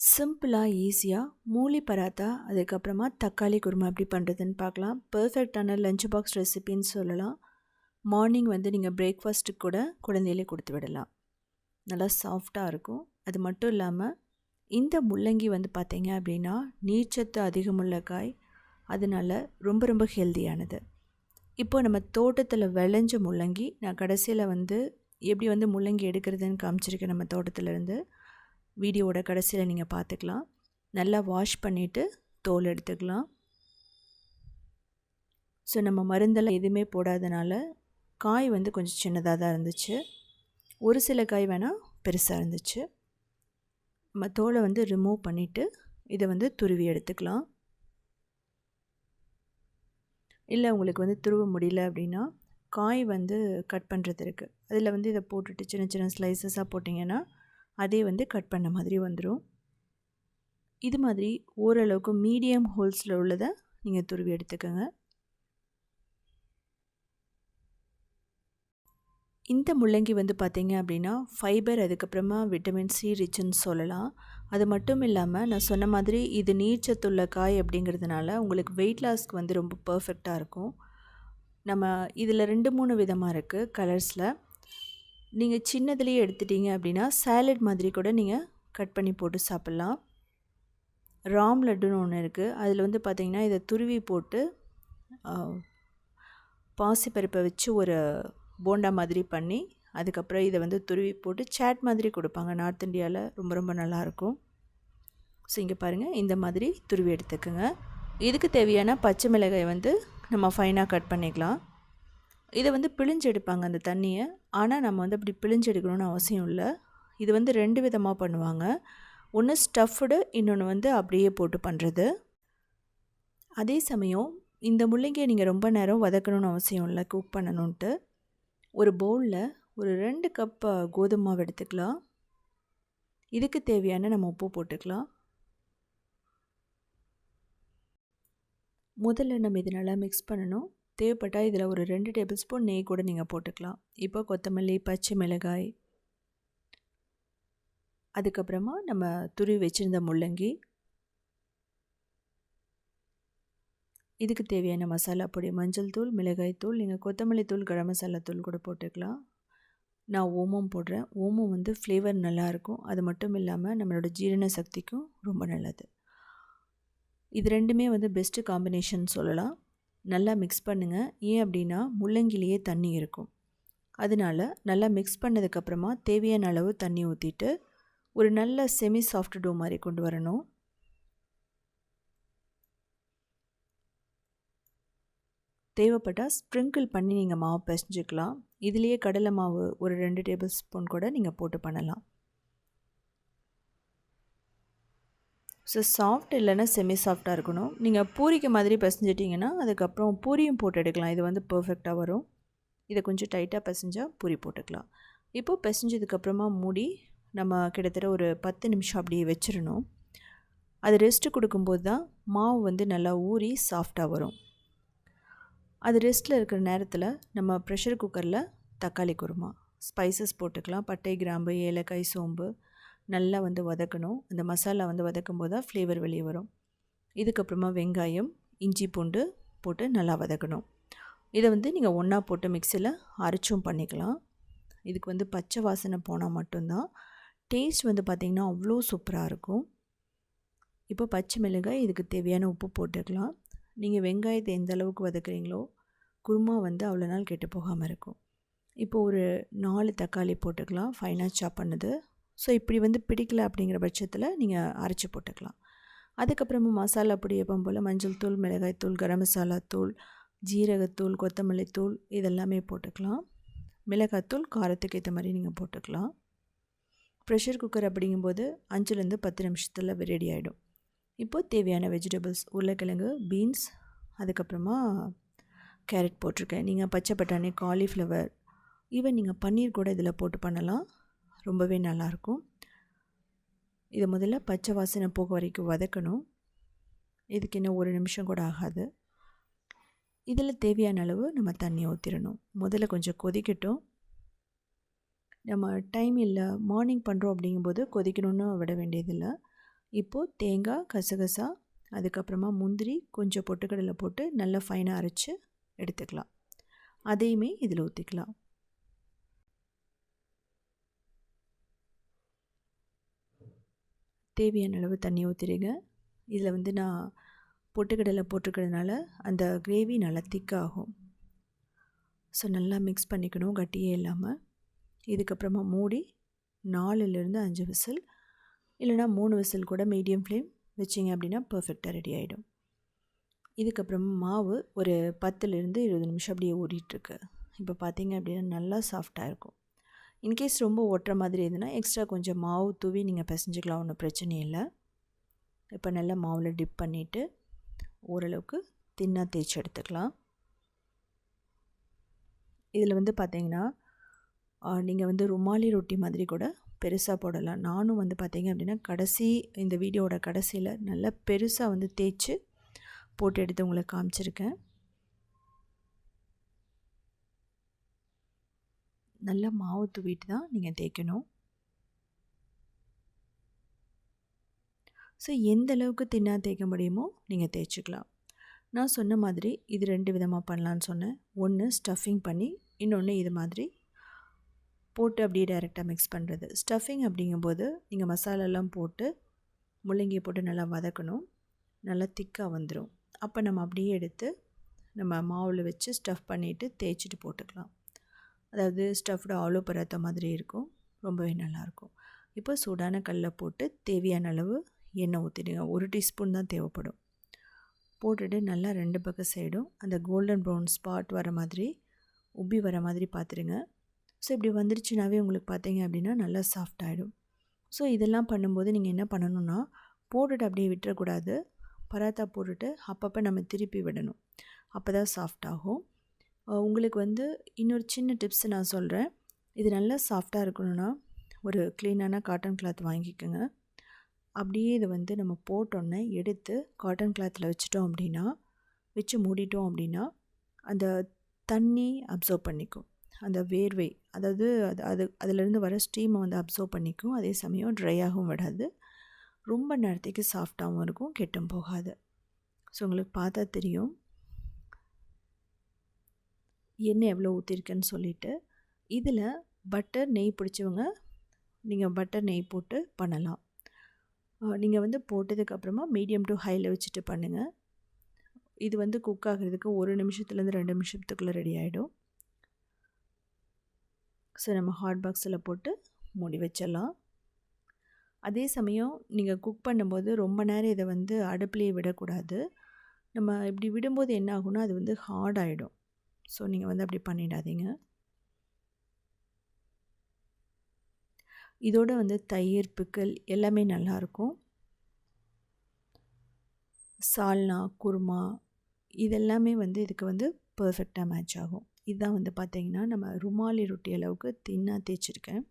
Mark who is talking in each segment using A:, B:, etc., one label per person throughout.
A: சிம்பிளாக ஈஸியாக மூலி பராத்தா அதுக்கப்புறமா தக்காளி குருமா எப்படி பண்ணுறதுன்னு பார்க்கலாம். பர்ஃபெக்டான லஞ்ச் பாக்ஸ் ரெசிபின்னு சொல்லலாம். மார்னிங் வந்து நீங்கள் பிரேக்ஃபாஸ்ட்டுக்கு கூட குழந்தையிலே கொடுத்து விடலாம். நல்லா சாஃப்டாக இருக்கும். அது மட்டும் இல்லாமல் இந்த முள்ளங்கி வந்து பார்த்தீங்க அப்படின்னா நீர்ச்சத்து அதிகமுள்ள காய். அதனால் ரொம்ப ரொம்ப ஹெல்த்தியானது இப்போ நம்ம தோட்டத்தில் விளைஞ்ச முள்ளங்கி நான் கடைசியில் வந்து எப்படி வந்து முள்ளங்கி எடுக்கிறதுன்னு காமிச்சிருக்கேன் நம்ம தோட்டத்துலேருந்து வீடியோவோட கடைசியில் நீங்கள் பார்த்துக்கலாம் நல்லா வாஷ் பண்ணிவிட்டு தோல் எடுத்துக்கலாம். ஸோ நம்ம மருந்தெல்லாம் எதுவுமே போடாதனால காய் வந்து கொஞ்சம் சின்னதாக தான் இருந்துச்சு. ஒரு சில காய் வேணால் பெருசாக இருந்துச்சு. நம்ம தோலை வந்து ரிமூவ் பண்ணிவிட்டு இதை வந்து துருவி எடுத்துக்கலாம். இல்லை உங்களுக்கு வந்து துருவ முடியல அப்படின்னா காய் வந்து கட் பண்ணுறது இருக்குது அதில் வந்து இதை போட்டுட்டு சின்ன சின்ன ஸ்லைசஸாக போட்டிங்கன்னா அதே வந்து கட் பண்ண மாதிரி வந்துடும் இது மாதிரி ஓரளவுக்கு மீடியம் ஹோல்ஸில் உள்ளதை நீங்கள் துருவி எடுத்துக்கோங்க. இந்த முள்ளங்கி வந்து பார்த்திங்க அப்படின்னா ஃபைபர் அதுக்கப்புறமா விட்டமின் சி ரிச்சுன்னு சொல்லலாம். அது மட்டும் இல்லாமல் நான் சொன்ன மாதிரி இது நீர்ச்சத்துள்ள காய் அப்படிங்கிறதுனால உங்களுக்கு வெயிட் லாஸ்க்கு வந்து ரொம்ப பர்ஃபெக்டாக இருக்கும். நம்ம இதில் ரெண்டு மூணு விதமாக இருக்குது கலர்ஸில் நீங்கள் சின்னதுலேயே எடுத்துட்டீங்க அப்படின்னா சேலட் மாதிரி கூட நீங்கள் கட் பண்ணி போட்டு சாப்பிட்லாம். ராம் லட்டுன்னு ஒன்று இருக்குது அதில் வந்து பார்த்திங்கன்னா இதை துருவி போட்டு பாசிப்பருப்பை வச்சு ஒரு போண்டா மாதிரி பண்ணி அதுக்கப்புறம் இதை வந்து துருவி போட்டு சேட் மாதிரி கொடுப்பாங்க. நார்த் இந்தியாவில் ரொம்ப ரொம்ப நல்லாயிருக்கும் ஸோ இங்கே பாருங்கள் இந்த மாதிரி துருவி எடுத்துக்கோங்க. இதுக்கு தேவையான பச்சை மிளகாய் வந்து நம்ம ஃபைனாக கட் பண்ணிக்கலாம். இதை வந்து பிழிஞ்சு எடுப்பாங்க அந்த தண்ணியை. ஆனால் நம்ம வந்து அப்படி பிழிஞ்சு எடுக்கணும்னு அவசியம் இல்லை. இது வந்து ரெண்டு விதமாக பண்ணுவாங்க. ஒன்று ஸ்டஃப்டு இன்னொன்று வந்து அப்படியே போட்டு பண்ணுறது அதே சமயம் இந்த முள்ளங்கியை நீங்கள் ரொம்ப நேரம் வதக்கணும்னு அவசியம் இல்லை குக் பண்ணணுன்ட்டு ஒரு பவுலில் ஒரு ரெண்டு கப் கோதுமை மாவு எடுத்துக்கலாம். இதுக்கு தேவையான நம்ம உப்பு போட்டுக்கலாம். முதல்ல நம்ம இது நல்லா மிக்ஸ் பண்ணணும். தேவைப்பட்டால் இதில் ஒரு ரெண்டு டேபிள் ஸ்பூன் நெய் கூட நீங்கள் போட்டுக்கலாம். இப்போ கொத்தமல்லி பச்சை மிளகாய். அதுக்கப்புறமா நம்ம துருவி வச்சுருந்த முள்ளங்கி. இதுக்கு தேவையான மசாலா பொடி மஞ்சள் தூள் மிளகாய் தூள் நீங்கள் கொத்தமல்லி தூள் கரம் மசாலா தூள் கூட போட்டுக்கலாம். நான் ஓமம் போடுறேன். ஓமம் வந்து ஃப்ளேவர் நல்லாயிருக்கும் அது மட்டும் இல்லாமல் நம்மளோட ஜீரண சக்திக்கும் ரொம்ப நல்லது. இது ரெண்டுமே வந்து பெஸ்ட்டு காம்பினேஷன் சொல்லலாம். நல்லா மிக்ஸ் பண்ணுங்கள் ஏன் அப்படின்னா முள்ளங்கிலேயே தண்ணி இருக்கும். அதனால் நல்லா மிக்ஸ் பண்ணதுக்கப்புறமா தேவையான அளவு தண்ணி ஊற்றிட்டு ஒரு நல்ல செமி சாஃப்ட் டோ மாதிரி கொண்டு வரணும். தேவைப்பட்டால் ஸ்ப்ரிங்கிள் பண்ணி நீங்கள் மாவு பிசைஞ்சிக்கலாம். இதுலேயே கடலை மாவு ஒரு ரெண்டு டேபிள் ஸ்பூன் கூட நீங்கள் போட்டு பண்ணலாம். ஸோ சாஃப்ட் இல்லைன்னா செமி சாஃப்டாக இருக்கணும். நீங்கள் பூரிக்கு மாதிரி பிசைஞ்சிட்டிங்கன்னா அதுக்கப்புறம் பூரியும் போட்டு எடுக்கலாம். இது வந்து பர்ஃபெக்டாக வரும். இதை கொஞ்சம் டைட்டாக பிசைஞ்சால் பூரி போட்டுக்கலாம். இப்போது பிசைஞ்சதுக்கப்புறமா மூடி நம்ம கிட்டத்தட்ட ஒரு பத்து நிமிஷம் அப்படியே வச்சிடணும். அது ரெஸ்ட்டு கொடுக்கும்போது தான் மாவு வந்து நல்லா ஊறி சாஃப்டாக வரும். அது ரெஸ்ட்டில் இருக்கிற நேரத்தில் நம்ம ப்ரெஷர் குக்கரில் தக்காளி குருமா. ஸ்பைசஸ் போட்டுக்கலாம். பட்டை கிராம்பு ஏலக்காய் சோம்பு. நல்லா வந்து வதக்கணும். அந்த மசாலா வந்து வதக்கும் போது தான் ஃப்ளேவர் வெளியே வரும். இதுக்கப்புறமா வெங்காயம் இஞ்சி பூண்டு போட்டு நல்லா வதக்கணும். இதை வந்து நீங்கள் ஒன்றா போட்டு மிக்சியில் அரைச்சும் பண்ணிக்கலாம். இதுக்கு வந்து பச்சை வாசனை போனால் மட்டும்தான். டேஸ்ட் வந்து பார்த்திங்கன்னா அவ்வளோ சூப்பராக இருக்கும். இப்போ பச்சை மிளகாய் இதுக்கு தேவையான உப்பு போட்டுக்கலாம். நீங்கள் வெங்காயத்தை எந்த அளவுக்கு வதக்குறீங்களோ குருமா வந்து அவ்வளோ நாள் கெட்டு போகாமல் இருக்கும். இப்போ ஒரு நாலு தக்காளி போட்டுக்கலாம். ஃபைனாக சாப் பண்ணது. ஸோ இப்படி வந்து பிடிக்கல அப்படிங்கிற பட்சத்தில் நீங்கள் அரைச்சி போட்டுக்கலாம். அதுக்கப்புறமா மசாலா பொடி எப்பவும் போல் மஞ்சள் தூள் மிளகாய் தூள் கரம் மசாலா தூள் ஜீரகத்தூள் கொத்தமல்லி தூள் இதெல்லாமே போட்டுக்கலாம். மிளகாத்தூள் காரத்துக்கு ஏற்ற மாதிரி நீங்கள் போட்டுக்கலாம். ப்ரெஷர் குக்கர் அப்படிங்கும்போது அஞ்சுலேருந்து பத்து நிமிஷத்தில் ரெடி ஆகிடும் இப்போது தேவையான வெஜிடபிள்ஸ் உருளைக்கிழங்கு பீன்ஸ் அதுக்கப்புறமா கேரட் போட்டிருக்கேன். நீங்கள் பச்சை பட்டாணி காலிஃப்ளவர் ஈவன் நீங்கள் பன்னீர் கூட இதில் போட்டு பண்ணலாம். ரொம்பவே நல்லாயிருக்கும் இதை முதல்ல பச்சை வாசனை போக வரைக்கும் வதக்கணும். இதுக்கு இன்னும் ஒரு நிமிஷம் கூட ஆகாது. இதில் தேவையான அளவு நம்ம தண்ணி ஊற்றிடணும் முதல்ல கொஞ்சம் கொதிக்கட்டும். நம்ம டைம் இல்லை மார்னிங் பண்ணுறோம் அப்படிங்கும்போது கொதிக்கணும்னு விட வேண்டியதில்லை. இப்போது தேங்காய் கசகசா அதுக்கப்புறமா முந்திரி கொஞ்சம் பொட்டுக்கடலை போட்டு நல்லா ஃபைனாக அரைச்சி எடுத்துக்கலாம். அதையுமே இதில் ஊற்றிக்கலாம் தேவையான அளவு தண்ணி ஊற்றிடுங்க இதில் வந்து நான் பொட்டுக்கடலை போட்டிருக்கிறதுனால அந்த கிரேவி நல்லா திக்காகும். ஸோ நல்லா மிக்ஸ் பண்ணிக்கணும் கட்டியே இல்லாமல் இதுக்கப்புறமா மூடி நாலுலேருந்து அஞ்சு விசில் இல்லைனா மூணு விசில் கூட மீடியம் ஃப்ளேம் வச்சிங்க அப்படின்னா பர்ஃபெக்டாக ரெடி ஆகிடும் இதுக்கப்புறம் மாவு ஒரு பத்துலேருந்து இருபது நிமிஷம் அப்படியே ஊறிட்டுருக்கு. இப்போ பார்த்தீங்க அப்படின்னா நல்லா சாஃப்டாக இருக்கும். இன்கேஸ் ரொம்ப ஒட்டுற மாதிரி இருந்ததுன்னா எக்ஸ்ட்ரா கொஞ்சம் மாவு தூவி நீங்கள் பிசைஞ்சிக்கலாம் ஒன்றும் பிரச்சனை இல்லை. இப்போ நல்லா மாவில் டிப் பண்ணிவிட்டு ஓரளவுக்கு தின்னாக தேய்ச்சி எடுத்துக்கலாம். இதில் வந்து பார்த்திங்கன்னா நீங்கள் வந்து ருமாலி ரொட்டி மாதிரி கூட பெருசாக போடலாம். நானும் வந்து பார்த்திங்க அப்படின்னா கடைசி இந்த வீடியோட கடைசியில் நல்லா பெருசாக வந்து தேய்ச்சி போட்டு எடுத்து உங்களுக்கு காமிச்சிருக்கேன். நல்லா மாவு தூவிட்டு தான் நீங்கள் தேய்க்கணும். ஸோ எந்த அளவுக்கு தின்னா தேய்க்க முடியுமோ நீங்கள் தேய்ச்சிக்கலாம். நான் சொன்ன மாதிரி இது ரெண்டு விதமாக பண்ணலான்னு சொன்னேன். ஒன்று ஸ்டஃபிங் பண்ணி இன்னொன்று இது மாதிரி போட்டு அப்படியே டைரெக்டாக மிக்ஸ் பண்ணுறது ஸ்டஃபிங் அப்படிங்கும்போது நீங்கள் மசாலாலாம் போட்டு முள்ளங்கி போட்டு நல்லா வதக்கணும். நல்லா திக்காக வந்துடும் அப்போ நம்ம அப்படியே எடுத்து நம்ம மாவில் வச்சு ஸ்டஃப் பண்ணிவிட்டு தேய்ச்சிட்டு போட்டுக்கலாம். அதாவது ஸ்டஃப்டு ஆலோ பராத்தா மாதிரி இருக்கும். ரொம்பவே நல்லாயிருக்கும் இப்போ சூடான கல்லில் போட்டு தேவையான அளவு எண்ணெய் ஊற்றிடுங்க ஒரு டீஸ்பூன் தான் தேவைப்படும். போட்டுட்டு நல்லா ரெண்டு பக்கம் சைடும் அந்த கோல்டன் ப்ரௌன் ஸ்பாட் வர மாதிரி உப்பி வர மாதிரி பார்த்துருங்க ஸோ இப்படி வந்துருச்சுனாவே உங்களுக்கு பார்த்தீங்க அப்படின்னா நல்லா சாஃப்ட் ஆகிடும் ஸோ இதெல்லாம் பண்ணும்போது நீங்கள் என்ன பண்ணணுன்னா போட்டுட்டு அப்படியே விட்டுறக்கூடாது. பராத்தா போட்டுட்டு அப்பப்போ நம்ம திருப்பி விடணும். அப்போ தான் சாஃப்ட் ஆகும். உங்களுக்கு வந்து இன்னொரு சின்ன டிப்ஸ் நான் சொல்கிறேன் இது நல்லா சாஃப்டாக இருக்கணும்னா ஒரு க்ளீனான காட்டன் கிளாத் வாங்கிக்கோங்க. அப்படியே இதை வந்து நம்ம போட்டோன்னே எடுத்து காட்டன் கிளாத்தில் வச்சிட்டோம் அப்படின்னா வச்சு மூடிட்டோம் அப்படின்னா அந்த தண்ணி அப்சர்வ் பண்ணிக்கும். அந்த வேர்வை அதாவது அது அது அதிலேருந்து வர ஸ்டீமை வந்து அப்சர்வ் பண்ணிக்கும். அதே சமயம் ட்ரையாகவும் விடாது. ரொம்ப நேரத்துக்கு சாஃப்டாகவும் இருக்கும் கெட்டும் போகாது. ஸோ உங்களுக்கு பார்த்தா தெரியும். எண்ணெய் எவ்வளோ ஊற்றிருக்கேன்னு சொல்லிவிட்டு இதில் பட்டர் நெய் பிடிச்சவங்க நீங்கள் பட்டர் நெய் போட்டு பண்ணலாம். நீங்கள் வந்து போட்டதுக்கப்புறமா மீடியம் டு ஹையில் வச்சுட்டு பண்ணுங்கள் இது வந்து குக் ஆகிறதுக்கு ஒரு நிமிஷத்துலேருந்து ரெண்டு நிமிஷத்துக்குள்ளே ரெடி ஆகிடும் ஸோ நம்ம ஹாட் பாக்ஸில் போட்டு மூடி வச்சிடலாம். அதே சமயம் நீங்கள் குக் பண்ணும்போது ரொம்ப நேரம் இதை வந்து அடுப்புலேயே விடக்கூடாது. நம்ம இப்படி விடும்போது என்ன ஆகும்னா அது வந்து ஹார்ட் ஆகிடும் ஸோ நீங்கள் வந்து அப்படி பண்ணிடாதீங்க. இதோட வந்து தயிர் பிக்கல் எல்லாமே நல்லாயிருக்கும் சால்னா குருமா இதெல்லாமே வந்து இதுக்கு வந்து பர்ஃபெக்டாக மேட்ச் ஆகும். இதுதான் வந்து பார்த்திங்கன்னா நம்ம ருமாலி ரொட்டி அளவுக்கு தின்னாக தேய்ச்சிருக்கேன்.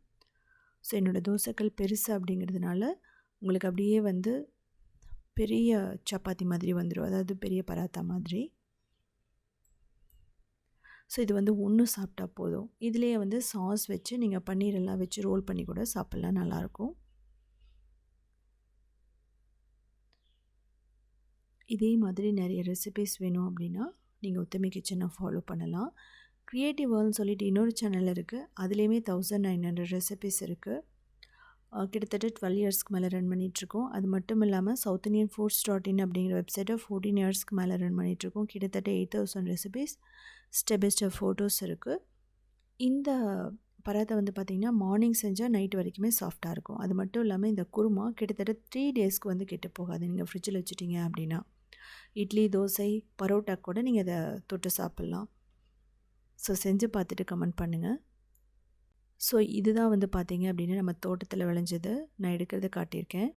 A: ஸோ என்னோடய தோசைக்கல் பெருசு அப்படிங்கிறதுனால உங்களுக்கு அப்படியே வந்து பெரிய சப்பாத்தி மாதிரி வந்துடும் அதாவது பெரிய பராத்தா மாதிரி. ஸோ இது வந்து ஒன்று சாப்பிட்டா போதும். இதுலேயே வந்து சாஸ் வச்சு நீங்கள் பன்னீரெல்லாம் வச்சு ரோல் பண்ணி கூட சாப்பிட்லாம் நல்லாயிருக்கும். இதே மாதிரி நிறைய ரெசிபிஸ் வேணும் அப்படின்னா நீங்கள் உத்தமி கிச்சனை ஃபாலோ பண்ணலாம். க்ரியேட்டிவ் வேர்ல்னு சொல்லிட்டு இன்னொரு சேனல் இருக்குது அதுலேயுமே தௌசண்ட் நைன் ஹண்ட்ரட் ரெசிபிஸ் இருக்குது கிட்டத்தட்ட டுவெல் இயர்ஸ்க்கு மேலே ரன் பண்ணிகிட்ருக்கோம் அது மட்டும் இல்லாமல் South Indian Foods dot in அப்படிங்கிற வெப்சைட்டை ஃபோர்டீன் இயர்ஸ்க்கு மேலே ரன் பண்ணிகிட்ருக்கோம் கிட்டத்தட்ட eight thousand recipes step by step photos இருக்குது இந்த பராத்தை வந்து பார்த்திங்கன்னா மார்னிங் செஞ்சால் நைட் வரைக்குமே சாஃப்டாக இருக்கும். அது மட்டும் இல்லாமல் இந்த குருமா கிட்டத்தட்ட த்ரீ டேஸ்க்கு வந்து கெட்டு போகாது. நீங்கள் ஃப்ரிட்ஜில் வச்சுட்டிங்க அப்படின்னா. இட்லி தோசை பரோட்டா கூட நீங்கள் அதை தொட்டு சாப்பிட்லாம். ஸோ செஞ்சு பார்த்துட்டு கமெண்ட் பண்ணுங்கள் ஸோ இதுதான் வந்து பார்த்தீங்க அப்படின்னா நம்ம தோட்டத்தில் விளைஞ்சது. நான் எடுக்கிறத காட்டியிருக்கேன்.